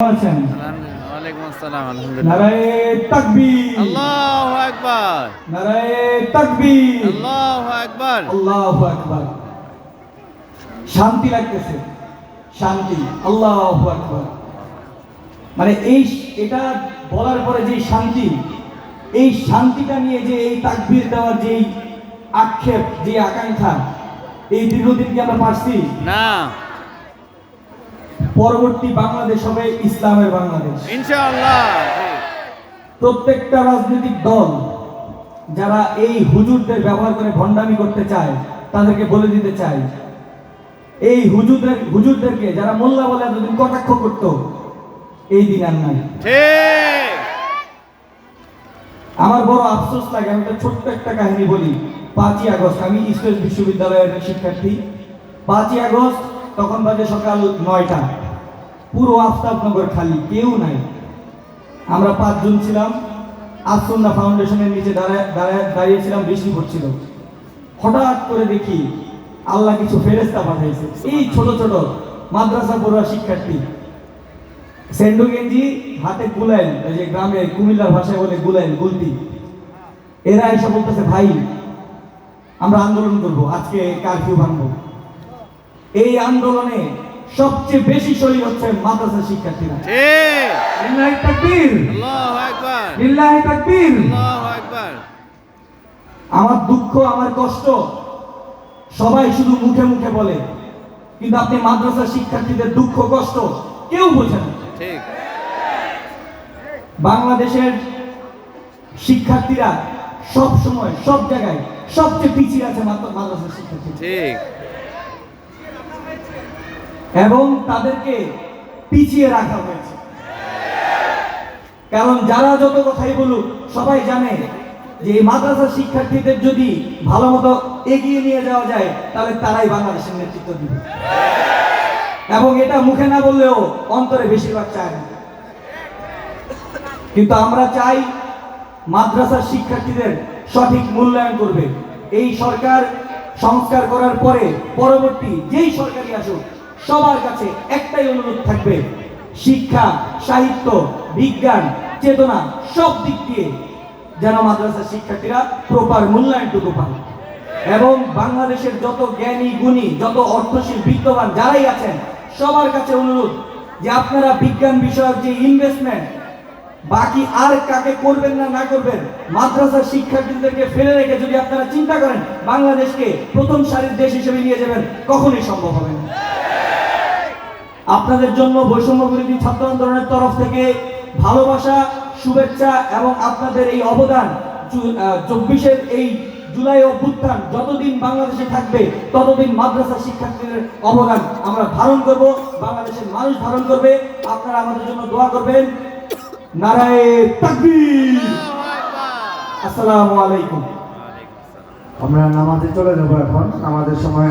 আছেন ওয়ালাইকুম আসসালাম আলহামদুলিল্লাহ। আল্লাহু আকবার। আল্লাহু আকবার। আল্লাহু আকবার। শান্তি লাগতেছে। শান্তি। আল্লাহু আকবার। মানে এই এটা বলার পরে যে শান্তি এই শান্তিটা নিয়ে যে এই তাকবীর দেওয়ার যে আক্ষেপ যে আকাঙ্ক্ষা এই দীর্ঘদিন কি আমরা পারছি? না। পরবর্তী বাংলাদেশ হবে ইসলামের বাংলাদেশ। ইনশাআল্লাহ। প্রত্যেকটা রাজনৈতিক দল যারা এই হুজুরদের ব্যবহার করে ভণ্ডামি করতে চায় তাদেরকে বলে দিতে চাই এই হুজুরদের হুজুরদেরকে যারা মোল্লা বলে এতদিন কটাক্ষ করত এই দিন আর নাই। আমার বড় আফসোস লাগে আমি একটা ছোট্ট একটা কাহিনী বলি। পাঁচই আগস্ট আমি ইস্টার্ন বিশ্ববিদ্যালয়ের শিক্ষার্থী। পাঁচই আগস্ট তখন বাজে সকাল নয়টা। পুরো আফতাবনগর খালি, কেউ নাই। আমরা পাঁচজন ছিলাম আসন্না ফাউন্ডেশনের নিচে দাঁড়ায় দাঁড়ায় দাঁড়িয়েছিলাম, বৃষ্টি পড়ছিল। হঠাৎ করে দেখি আল্লাহ কিছু ফেরেস্তা পাঠাইছে। এই ছোট ছোট মাদ্রাসা পড়ুয়া শিক্ষার্থী। সেন্ডু গেঞ্জি হাতে গুলাইন যে গ্রামে কুমিল্লার ভাষায় বলে গুলাইন গুলতি। এরা এসে বলতেছে, ভাই, আমরা আন্দোলন করব, আজকে কারফিউ ভাঙবো। এই আন্দোলনে সবচেয়ে বেশি শহীদ হচ্ছে মাদ্রাসা শিক্ষার্থীরা। লিল্লাহি তাকবীর। আল্লাহু আকবার। লিল্লাহি তাকবীর। আল্লাহু আকবার। আমার দুঃখ আমার কষ্ট সবাই শুধু মুখে মুখে বলে। কিন্তু আপনি মাদ্রাসা শিক্ষার্থীদের দুঃখ কষ্ট কেউ বোঝেন ঠিক। বাংলাদেশের শিক্ষার্থীরা সব সময় সব জায়গায় সবচেয়ে পিছিয়ে আছে মাদ্রা- মাদ্রাসা শিক্ষার্থী ঠিক। এবং তাদেরকে পিছিয়ে রাখা হয়েছে। কারণ যারা যত কথাই বলুক, সবাই জানে যে এই মাদ্রাসা শিক্ষার্থীদের যদি ভালো মতো এগিয়ে নিয়ে যাওয়া যায়, তাহলে তারাই বাংলাদেশের নেতৃত্ব দিবে। এবং এটা মুখে না বললেও অন্তরে বেশিরভাগ চায় না। কিন্তু আমরা চাই মাদ্রাসার শিক্ষার্থীদের সঠিক মূল্যায়ন করবে। এই সরকার সংস্কার করার পরে পরবর্তী যেই সরকারি আসুক সবার কাছে একটাই অনুরোধ থাকবে, শিক্ষা, সাহিত্য, বিজ্ঞান, চেতনা, সব দিক দিয়ে যেন মাদ্রাসার শিক্ষার্থীরা প্রপার মূল্যায়নটুকু পায়। এবং বাংলাদেশের যত জ্ঞানী, গুণী, যত অর্থশীল বিদ্যমান যারাই আছেন, সবার কাছে অনুরোধ যে আপনারা বিজ্ঞান বিষয়ক যে ইনভেস্টমেন্ট বাকি আর কাকে করবেন না না করবেন, মাদ্রাসার শিক্ষার্থীদেরকে ফেলে রেখে যদি আপনারা চিন্তা করেন, বাংলাদেশকে প্রথম সারির দেশ হিসেবে নিয়ে যাবেন, কখনোই সম্ভব হবে না। আপনাদের জন্য বৈষম্য বিরোধী ছাত্র আন্দোলনের তরফ থেকে ভালোবাসা, শুভেচ্ছা এবং আপনাদের এই অবদান চব্বিশের এই জুলাই অভ্যুত্থান যতদিন বাংলাদেশে থাকবে, ততদিন মাদ্রাসা শিক্ষার্থীদের অবদান আমরা ধারণ করব, বাংলাদেশের মানুষ ধারণ করবে। আপনারা আমাদের জন্য দোয়া করবেন। নারায়ে তাকবীর। আসসালামু আলাইকুম। আমরা নামাজে চলে যাব এখন। নামাজের সময়